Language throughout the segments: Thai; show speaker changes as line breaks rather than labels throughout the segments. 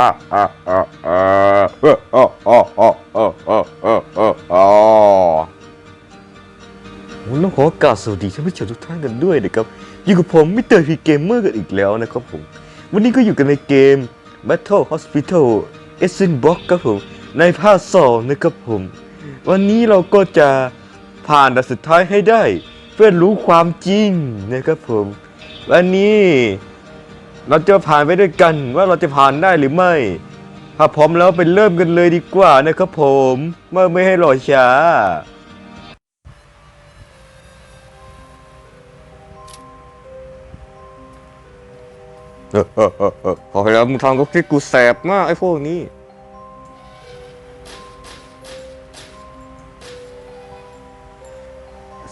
ผมต้องขอโอกราบสวัสดีท่านผู้ชมทุกท่านกันด้วยนะครับ อยู่กับผมมิเตอร์พีเกมเมอร์กันอีกแล้วนะครับผม วันนี้ก็อยู่กันในเกม Battle Hospital e s s e n Box ครับผม ในภาคสองนะครับผม วันนี้เราก็จะผ่านด่านสุดท้ายให้ได้ เพื่อรู้ความจริงนะครับผม วันนี้ เราจะผ่านไปด้วยกันว่าเราจะผ่านได้หรือไม่ ถ้าพร้อมแล้วไปเริ่มกันเลยดีกว่านะครับผมเมื่อไม่ให้รอช้าเออเออเออเออพอแล้วมึงทำก็คิดกูแสบมากไอ้พวกนี้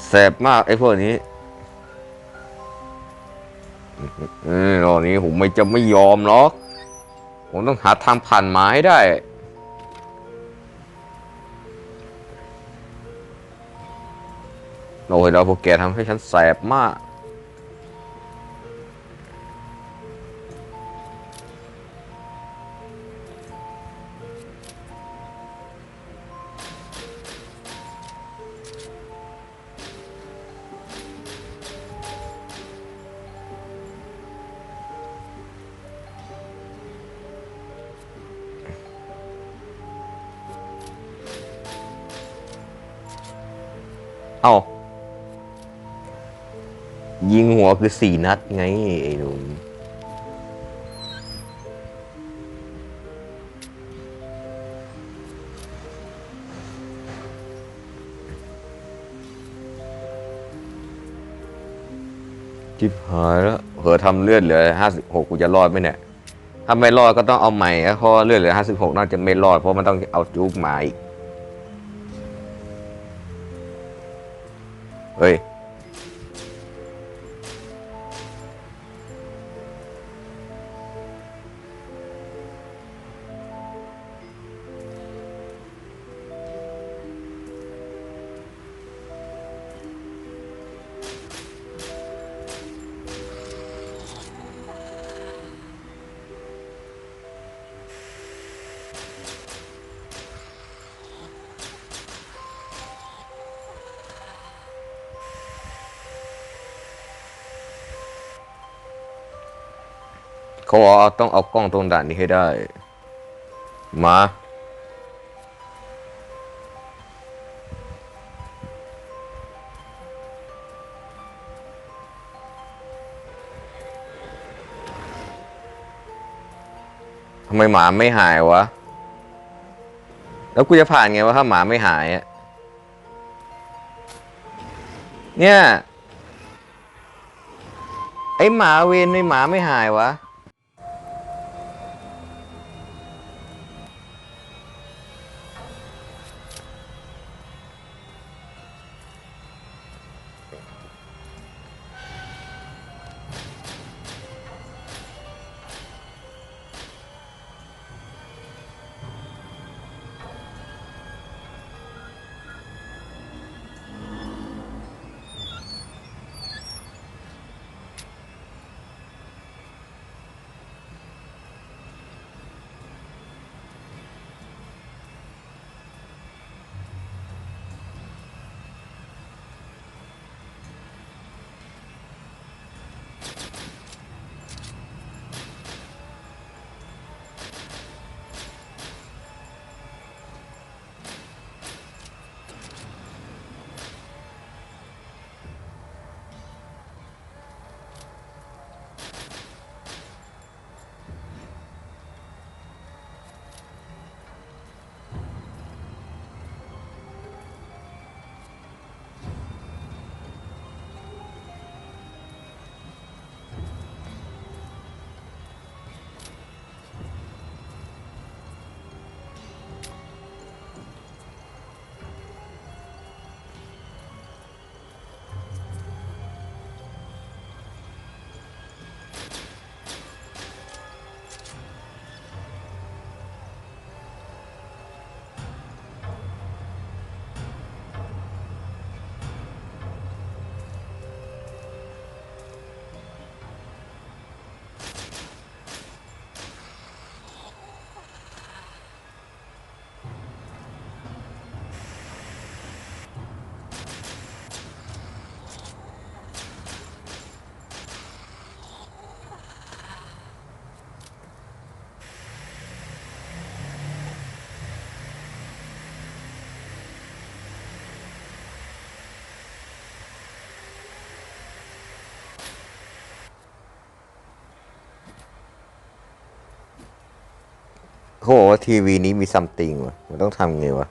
แสบมากไอ้พวกนี้เออ ตอนนี้ผมไม่จะไม่ยอมหรอก ผมต้องหาทางผ่านไมาให้ได้ โอ้ยเราพวกแกทำให้ฉันแสบมาก เอ้ายิงหัวคือสี่นัดไงไอ้หนุ่มจิบหายแล้วเผลอทำเลือดเหลือห้าสิบหกกูจะรอดไหมเนี่ย ถ้าไม่รอดก็ต้องเอาใหม่เพราะเลือดเหลือห้าสิบหกน่าจะไม่รอดเพราะมันต้องเอาจุกหมาอีก เฮ้ย เขาบอกว่าต้องเอากล้องตรงด่านนี้ให้ได้ มาทำไมหมาไม่หายวะ แล้วกูจะผ่านไงวะถ้าหมาไม่หายอะเนี่ย ไอหมาเวนไอหมาไม่หายวะ เขาบอกว่าทีวีนี้มีซัมติงวะมันต้องทำไงวะ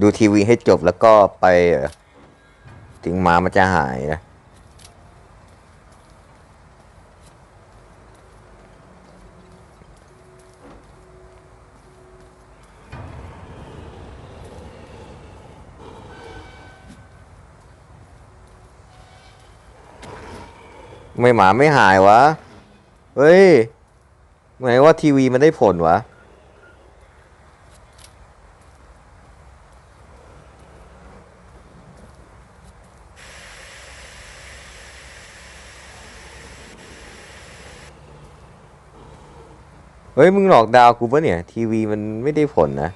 ดูทีวีให้จบแล้วก็ไปถึงหมามันจะหายนะทำไม่หมาไม่หายวะ เฮ้ยหมายว่าทีวีมันได้ผลวะ เฮ้ย มึงหลอกดาวกูปะเนี่ย ทีวีมันไม่ได้ผลนะ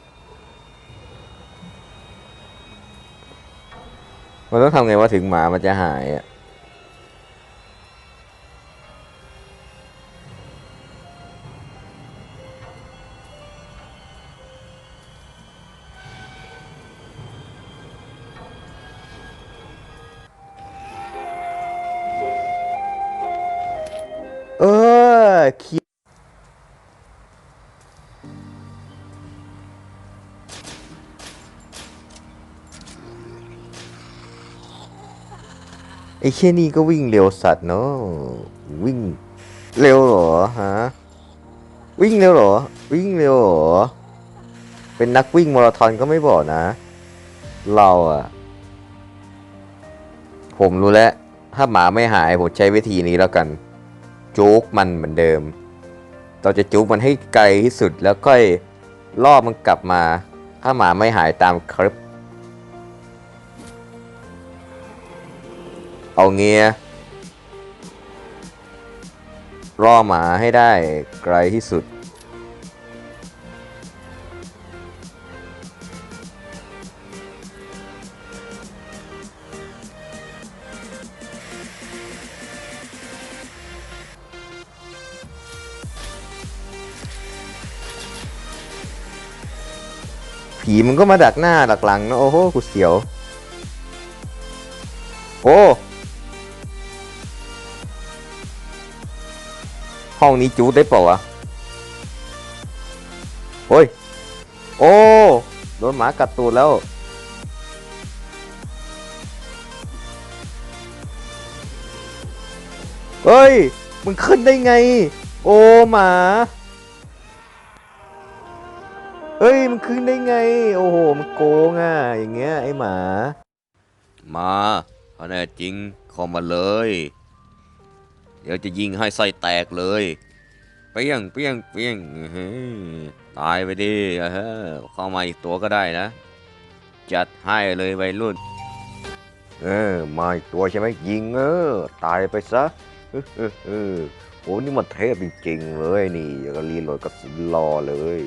มันต้องทำไงว่าถึงหมามันจะหายอะ ไอ้เชี่ยนี่ก็วิ่งเร็วสัตว์เนาะวิ่งเร็วเหรอฮะวิ่งเร็วเหรอ วิ่งเร็วเหรอ เป็นนักวิ่งมาราธอนก็ไม่บอกนะ เราอะผมรู้แล้ว ถ้าหมาไม่หายผมใช้วิธีนี้แล้วกัน จุกมันเหมือนเดิม เราจะจุกมันให้ไกลที่สุดแล้วค่อยล่อมันกลับมา ถ้าหมาไม่หายตามคลิป เอาเงี้ยล่อหมาให้ได้ไกลที่สุด ผีมันก็มาดักหน้าดักหลังนะโอ้โหกูเสียว โอ้ ห้องนี้จูดได้เปล่าวะโอ้ย โอ้ โดนหมากัดตูดแล้ว เฮ้ย มึงขึ้นได้ไง โอ้หมาเอ้ย มันขึ้นได้ไง โอ้โห มันโกงอะ อย่างเงี้ยไอหมา มาถ้าแน่จริงเข้ามาเลย เดี๋ยวจะยิงให้ไส้แตกเลยเปี้ยงเปี้ยงเปี้ยงตายไปดิเข้ามาอีกตัวก็ได้นะ จัดให้เลยวัยรุ่น เออมาอีกตัวใช่ไหมยิงเออตายไปซะเออเออเออโหนี่มันเทพจริงๆเลยนี่อย่ากับรีโหลดกระสุนรอเลย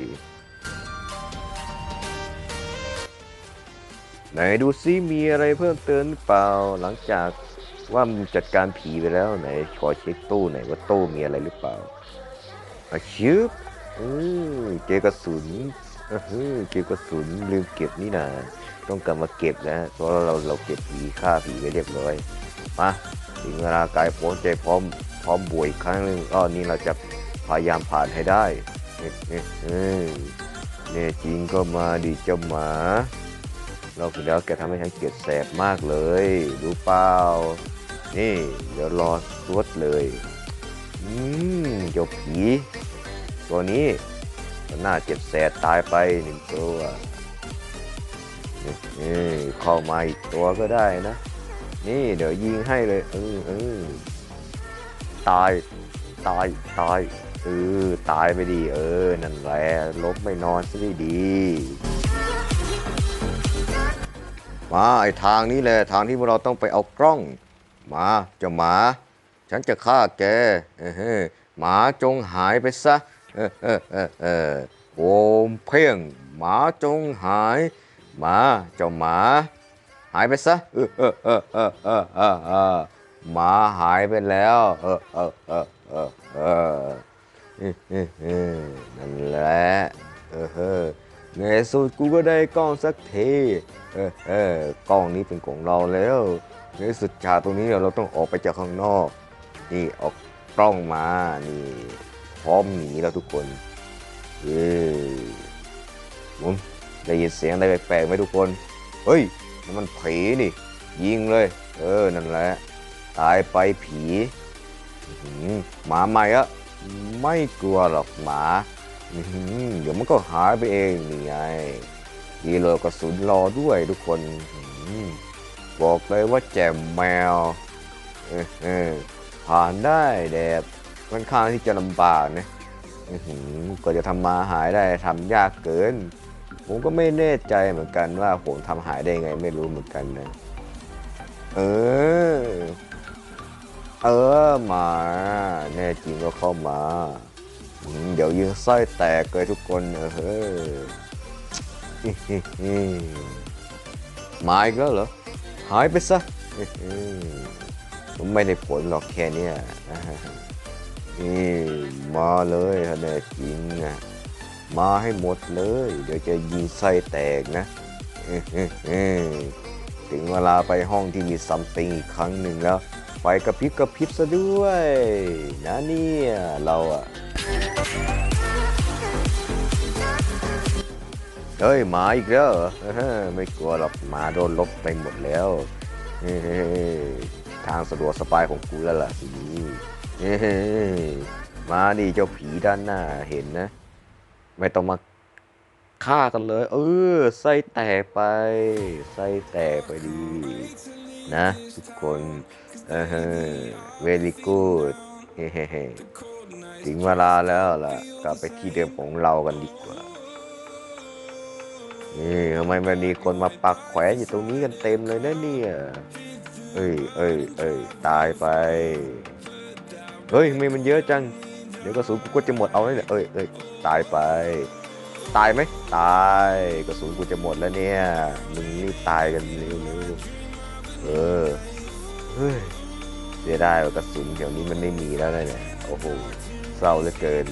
ไหนดูซิมีอะไรเพิ่มเติมหรือเปล่าหลังจาก ว่ามึงจัดการผีไปแล้วไหนขอเช็คตู้หน่อยว่าตู้มีอะไรหรือเปล่าอาชิบอือเจอกระสุนอืออเจอกระสุนลืมเก็บนี่นาต้องกลับมาเก็บนะเพราะเราเราเก็บผีฆ่าผีไว้เรียบร้อยมาถึงเวลากายพร้อมใจพร้อมพร้อมบวยครั้งหนึ่งอ้อนี่เราจะพยายามผ่านให้ได้เอ๊ะเอ๊ะเอ๊ะแน่จริงก็มาดิเจ้าหมาเราคือแล้วแกทำให้ฉันเกลียดแสบมากเลย รู้เปล่า นี่ เดี๋ยวรอสวดเลย อืมเจ้าผี ตัวนี้มันน่าเจ็บแสบตายไปหนึ่งตัวนี่เข้ามาอีกตัวก็ได้นะ นี่เดี๋ยวยิงให้เลยเออเออตาย ตาย ตาย เออ ตายไปดี เออ นั่นแหละลบไม่นอนซะดี มาไอทางนี้แหละ ทางที่พวกเราต้องไปเอากล้อง มาเจ้าหมา ฉันจะฆ่าแกหมาจงหายไปซะโอมเพ่งหมาจงหาย หมาเจ้าหมา หายไปซะหมาหายไปแล้วนั่นแหละเออเออในสุดกูก็ได้กล้องสักทีเออเออกล้องนี้เป็นของเราแล้ว ในที่สุดฉากตรงนี้เราต้องออกไปจากข้างนอก นี่ออกกล้องมานี่ พร้อมหนีแล้วทุกคนเอ้ยผมได้ยินเสียงอะไรแปลกๆไหมทุกคน เฮ้ยนั่นมันผีนี่ ยิงเลย เออนั่นแหละตายไปผีหมาใหม่อะไม่กลัวหรอกหมาเดี๋ยวมันก็หายไปเองนี่ไงดีเลยกระสุนรอด้วยทุกคนอื้อหือ บอกเลยว่าแจ่มแมวเออผ่านได้แดดค่อนข้างที่จะลำบากนะกว่าจะทำมาหายได้ทำยากเกิน ผมก็ไม่แน่ใจเหมือนกันว่าผมทำหายได้ไงไม่รู้เหมือนกันนะเออ เออมาแน่จริงก็เข้ามา เดี๋ยวยิงไส้แตกเลยทุกคนเออเฮ้ยมาอีกแล้วเหรอ หายไปซะผมไม่ได้ผลหรอกแค่นี้นี่มาเลยถ้าแน่จริงอะมาให้หมดเลย เดี๋ยวจะยิงไส้แตกนะถึงเวลาไปห้องที่มีซัมติงอีกครั้งหนึ่งแล้ว ไปกระพริบกระพริบซะด้วย นะเนี่ยเราอะ เฮ้ยหมาอีกแล้วไม่กลัวหรอกหมาโดนลบไปหมดแล้วทางสะดวกสบายของกูแล้วล่ะทีนี้เฮ้ยมาดิเจ้าผีด้านหน้าเห็นนะ ไม่ต้องมาฆ่ากันเลย เออไส้แตกไปไส้แตกไปดี นะทุกคนเออเวลีกูดเฮ้เฮ้ถึงเวลาแล้วล่ะ กลับไปที่เดิมของเรากันดีกว่า นี่ทำไมมันมีคนมาปักแขวนอยู่ตรงนี้กันเต็มเลยนะเนี่ย เอ้ยเอ้ยเอ้ยตายไป เฮ้ยทำไมมันเยอะจัง เดี๋ยวกระสุนกูก็จะหมดเอาเนี่ยเอ้ยเอ้ยตายไป ตายไหมตายกระสุนกูจะหมดแล้วเนี่ย มึงรีบตายกันเร็วๆเออ เฮ้ยเสียดายว่ากระสุนแถวนี้มันไม่มีแล้วนะเนี่ย โอ้โห เศร้าเหลือเกิน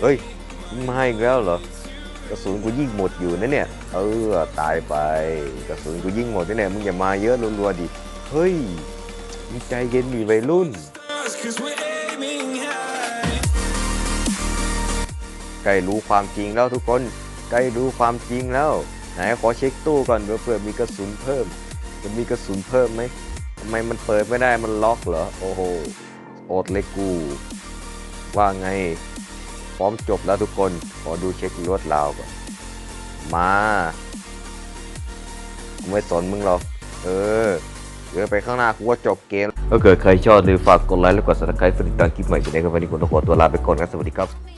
เฮ้ยมาอีกแล้วเหรอ กระสุนกูยิ่งหมดอยู่นะเนี่ย เออตายไป กระสุนกูยิ่งหมดนะเนี่ยมึงอย่ามาเยอะรัวๆดิ เฮ้ยมึงใจเย็นดิวัยรุ่น ใกล้รู้ความจริงแล้วทุกคน ใกล้รู้ความจริงแล้ว ไหนขอเช็คตู้ก่อนเผื่อมีกระสุนเพิ่ม จะมีกระสุนเพิ่มไหมทำไมมันเปิดไม่ได้มันล็อกเหรอ โอ้โห อดเลยกู ว่าไง พร้อมจบแล้วทุกคน ขอดูเช็คลวดราวก่อน มาไม่สนมึงหรอก เออเดี๋ยวไปข้างหน้ากูว่าจบเกมถ้าเกิดใครชอบหรือฝากกดไลค์และกดซับสไครต์เพื่อติดตามคลิปใหม่จะได้กันวันนี้ผมต้องขอตัวลาไปก่อนครับ สวัสดีครับ